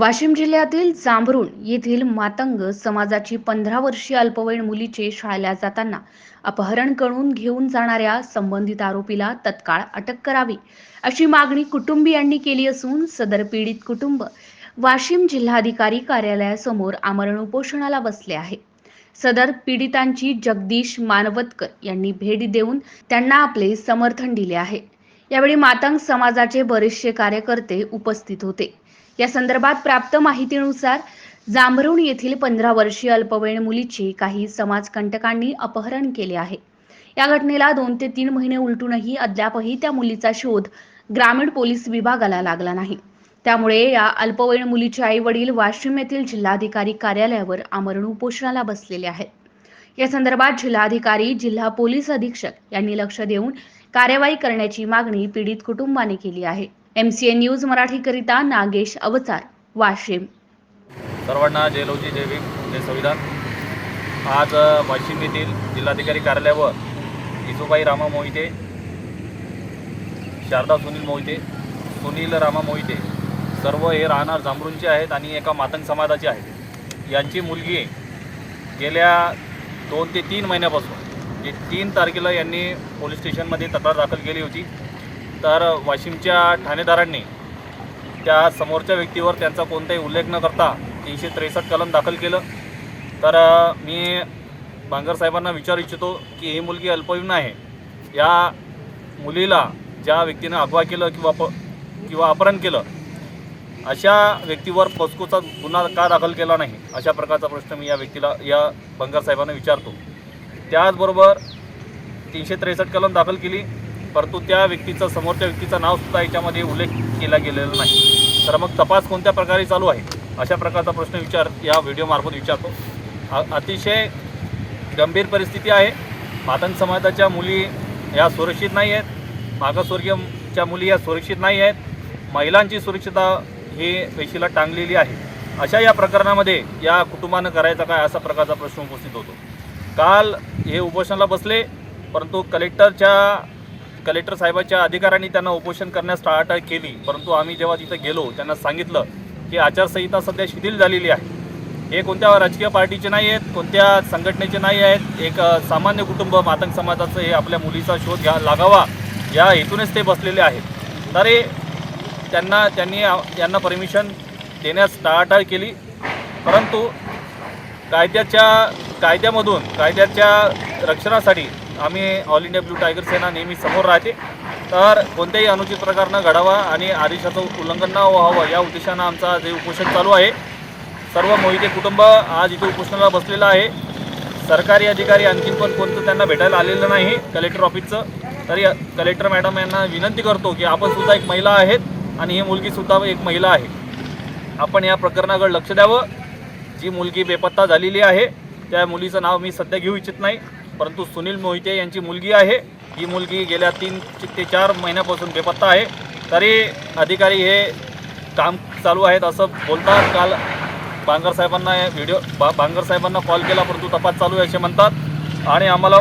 वाशिम जिल्ह्यातील जांभरुण येथील मातंग समाजाची पंधरा वर्षीय अल्पवयीन मुलीचे शाळेला जाताना अपहरण करून घेऊन जाणाऱ्या संबंधित आरोपीला तत्काळ अटक करावी अशी मागणी कुटुंबियांनी केली असून सदर पीडित कुटुंब वाशिम जिल्हाधिकारी कार्यालयासमोर आमरण उपोषणाला बसले आहे. सदर पीडितांची जगदीश मानवतकर यांनी भेट देऊन त्यांना आपले समर्थन दिले आहे. यावेळी मातंग समाजाचे बरेचसे कार्यकर्ते उपस्थित होते. या संदर्भात प्राप्त माहितीनुसार जांभरुण येथील पंधरा वर्षीय अल्पवयीन मुलीचे काही समाजकंटकांनी अपहरण केले आहे. या घटनेला दोन ते तीन महिने उलटूनही अद्यापही त्या मुलीचा शोध ग्रामीण पोलीस विभागाला लागला नाही. त्यामुळे या अल्पवयीन मुलीचे आई वडील वाशिम येथील जिल्हाधिकारी कार्यालयावर आमरण उपोषणाला बसलेले आहेत. या संदर्भात जिल्हाधिकारी जिल्हा पोलीस अधीक्षक यांनी लक्ष देऊन कार्यवाही करण्याची मागणी पीडित कुटुंबाने केली आहे. एम सी ए न्यूज मराठीकरिता नागेश अवचार वाशिम. सर्वांना जय लवजी जय भीम जय संविधान. आज वाशिम येथील जिल्हाधिकारी कार्यालयावर जिजूबाई रामा मोहिते शारदा सुनील मोहिते सुनील रामा मोहिते सर्व हे राहणार जांभरूनचे आहेत आणि एका मातंग समाजाचे आहेत. यांची मुलगी गेल्या दोन ते तीन महिन्यापासून जे तीन तारखेला यांनी पोलीस स्टेशनमध्ये तक्रार दाखल केली होती. तर वाशिमच्या ठाणेदारांनी त्या समोरच्या व्यक्तीवर त्यांचा कोणताही उल्लेख न करता तीनशे त्रेसष्ट कलम दाखल केलं. तर मी बांगर साहेबांना विचारू इच्छितो की ही मुलगी अल्पवयीन आहे. या मुलीला ज्या व्यक्तीनं अगवा केलं किंवा प किंवा अपहरण केलं अशा व्यक्तीवर पोस्कोचा गुन्हा का दाखल केला नाही? अशा प्रकारचा प्रश्न मी या व्यक्तीला या बंगार साहेबांना विचारतो. त्याचबरोबर तीनशे त्रेसष्ट कलम दाखल केली. परंतु त्या व्यक्तीचं समोरच्या व्यक्तीचं नावसुद्धा याच्यामध्ये उल्लेख केला गेलेला नाही. तर मग तपास कोणत्या प्रकारे चालू आहे? अशा प्रकारचा प्रश्न विचार या व्हिडिओमार्फत विचारतो. अतिशय गंभीर परिस्थिती आहे. मातंग समाजाच्या मुली या सुरक्षित नाही आहेत. मागासवर्गीयच्या मुली या सुरक्षित नाही आहेत. महिलांची सुरक्षितता ही वेशीला टांगलेली आहे. अशा या प्रकरणामध्ये या कुटुंबानं करायचा काय असा प्रकारचा प्रश्न उपस्थित होतो. काल हे उपोषणाला बसले परंतु कलेक्टरच्या कलेक्टर साहेबाच्या अधिकाऱ्यांनी त्यांना उपोषण करण्यास टाळाटाळ केली. परंतु आम्ही जेव्हा तिथं गेलो त्यांना सांगितलं की आचारसंहिता सध्या शिथिल झालेली आहे. हे कोणत्या राजकीय पार्टीचे नाही आहेत कोणत्या संघटनेचे नाही आहेत एक सामान्य कुटुंब मातंग समाजाचं हे आपल्या मुलीचा शोध घ्या लागावा या हेतूनेच ते बसलेले आहेत. तर हे त्यांना त्यांनी यांना परमिशन देण्यास टाळाटाळ केली. परंतु कायद्याच्या कायद्यामधून कायद्याच्या रक्षणासाठी आम्ही all India blue tiger Sena नेहमी समोर राहते. तर कोणत्याही अनुचित प्रकार न घडावा आणि आदेशाचं उल्लंघन न व्हावं या उद्देशानं आमचा जे उपोषण चालू आहे. सर्व मोहिते कुटुंब आज इथे उपोषणाला बसलेलं आहे. सरकारी अधिकारी आणखीन पण कोणतं त्यांना भेटायला आलेलं नाही कलेक्टर ऑफिसचं तरी कलेक्टर मॅडम यांना विनंती करतो की आपण सुद्धा एक महिला आहेत आणि ही मुलगीसुद्धा एक महिला आहे. आपण या प्रकरणाकडे लक्ष द्यावं. जी मुलगी बेपत्ता झालेली आहे त्या मुलीचं नाव मी सध्या घेऊ इच्छित नाही. परंतु सुनील मोहिते यांची मुलगी आहे. ही मुलगी गेल्या तीन ते चार महिन्यापासून बेपत्ता आहे. तरी अधिकारी हे काम चालू आहेत असं बोलतात. काल बांगर साहेबांना व्हिडिओ बा बांगर साहेबांना कॉल केला परंतु तपास चालू आहे असे म्हणतात. आणि आम्हाला